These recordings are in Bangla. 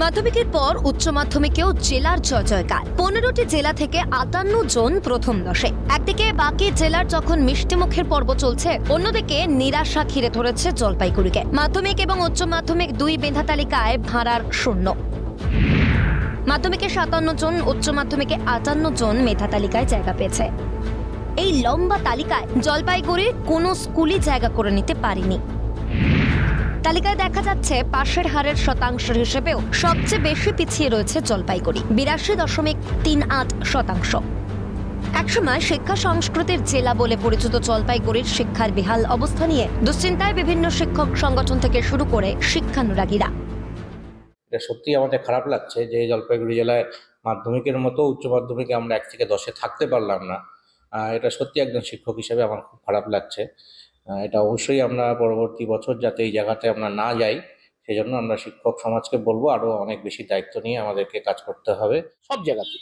মাধ্যমিকের পর উচ্চ মাধ্যমিকেও জেলার জয় জয়কার। পনেরোটি জেলা থেকে আটান্ন জন প্রথম দশে। একদিকে বাকি জেলার যখন মিষ্টিমুখের পর্ব চলছে, অন্যদিকে নিরাশা ঘিরে ধরেছে জলপাইগুড়িকে। মাধ্যমিক এবং উচ্চ মাধ্যমিক দুই মেধা তালিকায় ভাড়ার শূন্য। মাধ্যমিকে সাতান্ন জন, উচ্চ মাধ্যমিকে আটান্ন জন মেধা তালিকায় জায়গা পেয়েছে। এই লম্বা তালিকায় জলপাইগুড়ির কোনো স্কুলই জায়গা করে নিতে পারেনি। তালিকায় দেখা যাচ্ছে পাশের হারের শতাংশের হিসেবেও সবচেয়ে বেশি পিছিয়ে রয়েছে জলপাইগুড়ি, বিরাশি দশমিক তিন আট শতাংশ। একসময় শিক্ষা সংস্কৃতির জেলা বলে পরিচিত জলপাইগুড়ির শিক্ষার বিহাল অবস্থা নিয়ে দুশ্চিন্তায় বিভিন্ন শিক্ষক সংগঠন থেকে শুরু করে শিক্ষানুরাগীরা। এটা সত্যি আমাদের খারাপ লাগছে যে জলপাইগুড়ি জেলায় মাধ্যমিকের মতো উচ্চ মাধ্যমিকে আমরা এক থেকে দশে থাকতে পারলাম না। এটা সত্যি একজন শিক্ষক হিসেবে আমার খুব খারাপ লাগছে। এটা অবশ্যই আমরা পরবর্তী বছর যাতে এই জায়গাতে আমরা না যাই সেই জন্য আমরা শিক্ষক সমাজকে বলব আরও অনেক বেশি দায়িত্ব নিয়ে আমাদেরকে কাজ করতে হবে। সব জায়গাতে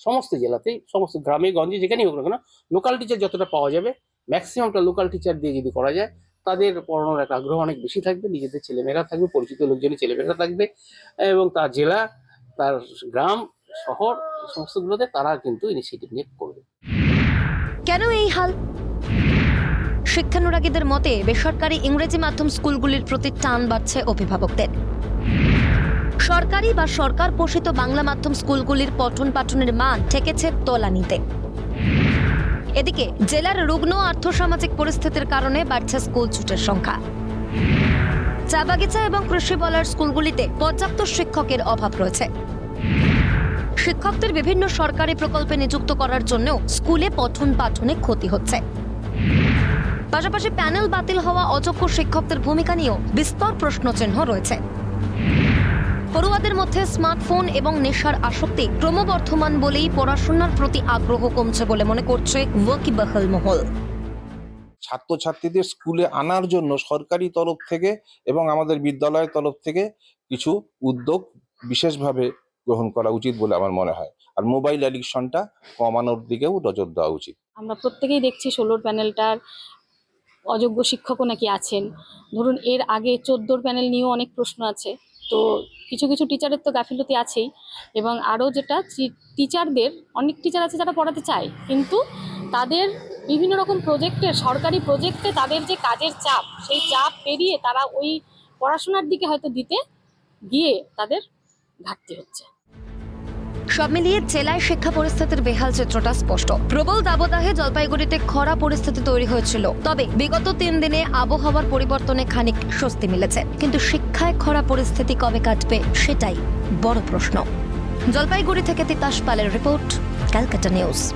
সমস্ত জেলাতেই, সমস্ত গ্রামে, গঞ্জে, যেখানেই হোক না কেন লোকাল টিচার যতটা পাওয়া যাবে ম্যাক্সিমামটা লোকাল টিচার দিয়ে যদি করা যায়, তাদের পড়ানোর একটা আগ্রহ অনেক বেশি থাকবে, নিজেদের ছেলেমেয়েরা থাকবে, পরিচিত লোকজনের ছেলেমেয়েরা থাকবে, এবং তার জেলা, তার গ্রাম, শহর সমস্তগুলোতে তারা কিন্তু ইনিশিয়েটিভ নিয়ে করবে। কেন এই হাল? শিক্ষানুরাগীদের মতে, বেসরকারি ইংরেজি মাধ্যম স্কুলগুলির প্রতি টান বাড়ছে অভিভাবকদের। সরকারি বা সরকার পোষিত বাংলা মাধ্যম স্কুলগুলির পঠন পাঠনের মান ঠেকেছে তলানিতে। এদিকে, জেলার রুগ্ন আর্থসামাজিক পরিস্থিতির কারণে বাড়ছে স্কুল ছুটের সংখ্যা। চা বাগিচা এবং কৃষি বলার স্কুলগুলিতে পর্যাপ্ত শিক্ষকের অভাব রয়েছে। শিক্ষকদের বিভিন্ন সরকারি প্রকল্পে নিযুক্ত করার জন্যও স্কুলে পঠন পাঠনে ক্ষতি হচ্ছে। পাশাপাশি প্যানেল বাতিল হওয়া অযোগ্য শিক্ষকদের ভূমিকা নিয়েও বিস্তর প্রশ্নচিহ্ন রয়েছে। পড়ুয়াদের মধ্যে স্মার্টফোন এবং নেশার আসক্তি ক্রমবর্ধমান বলেই পড়াশোনার প্রতি আগ্রহ কমছে বলে মনে করছে ওয়াকিবাহল মহল। ছাত্রছাত্রীদের স্কুলে আনার জন্য সরকারি তরফ থেকে এবং আমাদের বিদ্যালয়ের তরফ থেকে কিছু উদ্যোগ বিশেষভাবে গ্রহণ করা উচিত বলে আমার মনে হয়। আর মোবাইল অ্যাডিকশনটা কমানোর দিকেও নজর দেওয়া উচিত। আমরা প্রত্যেকেই দেখছি ষোলোর প্যানেলটার অযোগ্য শিক্ষকও নাকি আছেন। ধরুন এর আগে চোদ্দোর প্যানেল নিয়েও অনেক প্রশ্ন আছে। তো কিছু কিছু টিচারের তো গাফিলতি আছেই। এবং আরও যেটা টিচারদের, অনেক টিচার আছে যারা পড়াতে চায়। কিন্তু তাদের বিভিন্ন রকম প্রজেক্টের সরকারি প্রজেক্টে তাদের যে কাজের চাপ, সেই চাপ পেরিয়ে তারা ওই পড়াশোনার দিকে হয়তো দিতে গিয়ে তাদের ঘাটতি হচ্ছে। সব মিলিয়ে জেলায় শিক্ষা পরিস্থিতির বেহাল চিত্রটা স্পষ্ট। প্রবল দাবদাহে জলপাইগুড়িতে খরা পরিস্থিতি তৈরি হয়েছিল। তবে বিগত তিন দিনে আবহাওয়ার পরিবর্তনে খানিক স্বস্তি মিলেছে। কিন্তু শিক্ষায় খরা পরিস্থিতি কবে কাটবে সেটাই বড় প্রশ্ন। জলপাইগুড়ি থেকে তিতাস পালের রিপোর্ট, ক্যালকাটা নিউজ।